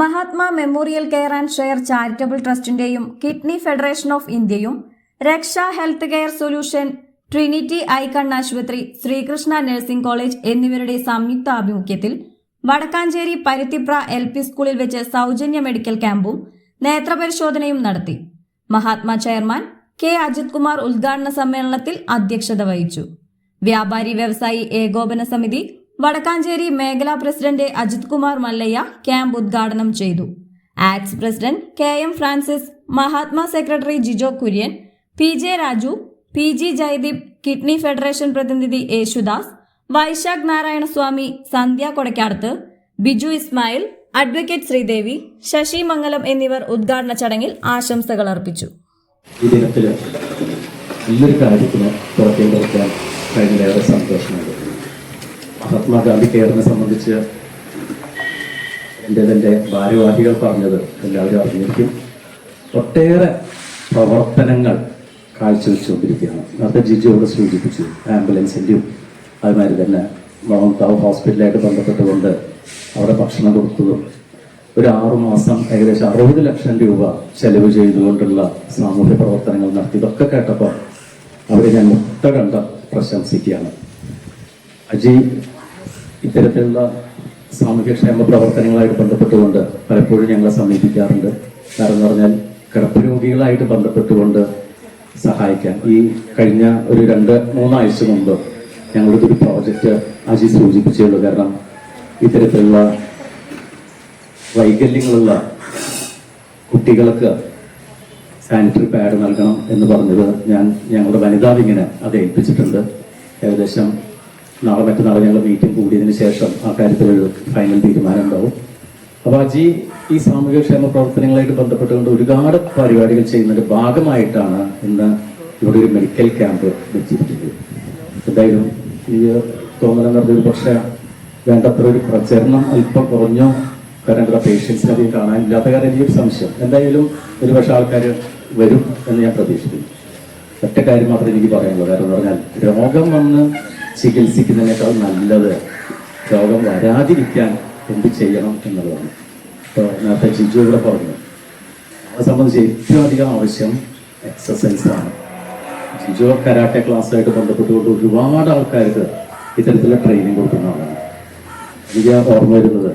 Mahatma memorial care and share charitable ട്രസ്റ്റിന്റെയും kidney federation of ഇന്ത്യയും Raksha health care solution Trinity eye കണ്ണാശുപത്രി Sreekrishna nursing college എന്നിവരുടെ സംയുക്ത ആഭിമുഖ്യത്തിൽ Vadakkanchery Paruthipra L P സ്കൂളിൽ വെച്ച് സൗജന്യ മെഡിക്കൽ ക്യാമ്പും നേത്രപരിശോധനയും നടത്തി. മഹാത്മാ ചെയർമാൻ കെ അജിത് കുമാർ ഉദ്ഘാടന സമ്മേളനത്തിൽ അധ്യക്ഷത വഹിച്ചു. വ്യാപാരി വ്യവസായി ഏകോപന സമിതി വടക്കാഞ്ചേരി മേഖലാ പ്രസിഡന്റ് അജിത് കുമാർ മല്ലയ്യ ക്യാമ്പ് ഉദ്ഘാടനം ചെയ്തു. Ax president K M Francis Mahatma secretary Jijo Kurian P J Raju P G Jayadeep kidney federation പ്രതിനിധി യേശുദാസ് വൈശാഖ് നാരായണസ്വാമി സന്ധ്യ കൊടക്കാടത്ത് ബിജു ഇസ്മായിൽ അഡ്വക്കേറ്റ് ശ്രീദേവി ശശി മംഗലം എന്നിവർ ഉദ്ഘാടന ചടങ്ങിൽ ആശംസകൾ അർപ്പിച്ചു. ഈ ദിനത്തിൽ നല്ലൊരു കാര്യത്തിന് പുറത്തേക്ക് കഴിഞ്ഞ സന്തോഷമാണ്. മഹാത്മാഗാന്ധി കെയറിനെ സംബന്ധിച്ച് എന്റെ എന്റെ ഭാരവാഹികൾ പറഞ്ഞത് എല്ലാവരും അറിഞ്ഞിരിക്കും. ഒട്ടേറെ പ്രവർത്തനങ്ങൾ കാഴ്ചവെച്ചുകൊണ്ടിരിക്കുകയാണ്. നേരത്തെ ജിജിയോട് സൂചിപ്പിച്ചു ആംബുലൻസിന്റെയും അതുമാതിരി തന്നെ മൗൺതാവ് ഹോസ്പിറ്റലായിട്ട് ബന്ധപ്പെട്ടുകൊണ്ട് അവിടെ ഭക്ഷണം കൊടുത്തതും ഒരു ആറുമാസം ഏകദേശം അറുപത് ലക്ഷം രൂപ ചെലവ് ചെയ്തുകൊണ്ടുള്ള സാമൂഹ്യ പ്രവർത്തനങ്ങൾ നടത്തി. ഇതൊക്കെ കേട്ടപ്പോൾ അവരെ ഞാൻ കണ്ട പ്രശംസിക്കുകയാണ്. അജി ഇത്തരത്തിലുള്ള സാമൂഹ്യക്ഷേമ പ്രവർത്തനങ്ങളായിട്ട് ബന്ധപ്പെട്ടുകൊണ്ട് പലപ്പോഴും ഞങ്ങളെ സമീപിക്കാറുണ്ട്. കാരണം എന്ന് പറഞ്ഞാൽ കിടപ്പ് രോഗികളായിട്ട് ബന്ധപ്പെട്ടുകൊണ്ട് സഹായിക്കാം ഈ കഴിഞ്ഞ ഒരു രണ്ട് മൂന്നാഴ്ച മുമ്പ് ഒരു പ്രോജക്റ്റ് അജി സൂചിപ്പിച്ചുള്ളൂ കാരണം ഇത്തരത്തിലുള്ള വൈകല്യങ്ങളുള്ള കുട്ടികൾക്ക് സാനിറ്ററി പാഡ് നൽകണം എന്ന് പറഞ്ഞത് ഞാൻ ഞങ്ങളുടെ വനിതാ വിങ്ങിന് അത് ഏൽപ്പിച്ചിട്ടുണ്ട്. ഏകദേശം നാളെ മറ്റന്നാളെ ഞങ്ങൾ മീറ്റിംഗ് കൂടിയതിന് ശേഷം ആ കാര്യത്തിൽ ഒരു ഫൈനൽ തീരുമാനം ഉണ്ടാവും. അപ്പോൾ അജി ഈ സാമൂഹ്യക്ഷേമ പ്രവർത്തനങ്ങളായിട്ട് ബന്ധപ്പെട്ടുകൊണ്ട് ഒരുപാട് പരിപാടികൾ ചെയ്യുന്നതിന്റെ ഭാഗമായിട്ടാണ് ഇന്ന് ഇവിടെ ഒരു മെഡിക്കൽ ക്യാമ്പ് വെച്ചിരിക്കുന്നത്. എന്തായാലും ഈ തോന്നലെന്ന് പറഞ്ഞൊരു പക്ഷേ വേണ്ടത്ര ഒരു പ്രചരണം അല്പം കുറഞ്ഞോ കാരണം ഇവിടെ പേഷ്യൻസിനെ അധികം കാണാനില്ലാത്ത കാര്യം എനിക്കൊരു സംശയം. എന്തായാലും ഒരു പക്ഷെ ആൾക്കാർ വരും എന്ന് ഞാൻ പ്രതീക്ഷിക്കുന്നു. ഒറ്റ കാര്യം മാത്രമേ എനിക്ക് പറയാനുള്ളൂ. കാരണം പറഞ്ഞാൽ രോഗം വന്ന് ചികിത്സിക്കുന്നതിനേക്കാൾ നല്ലത് രോഗം വരാതിരിക്കാൻ എന്ത് ചെയ്യണം എന്നുള്ളതാണ്. ഇപ്പോൾ നേരത്തെ ജിജു ഇവിടെ പറഞ്ഞു. നമ്മളെ സംബന്ധിച്ച് ഏറ്റവും അധികം ആവശ്യം എക്സസൈസാണ് ജിജു കരാട്ടെ ക്ലാസ്സായിട്ട് ബന്ധപ്പെട്ടുകൊണ്ട് ഒരുപാട് ആൾക്കാർക്ക് ഇത്തരത്തിലുള്ള ട്രെയിനിങ് കൊടുക്കുന്ന ആളാണ്. എനിക്ക് ഓർമ്മ വരുന്നത്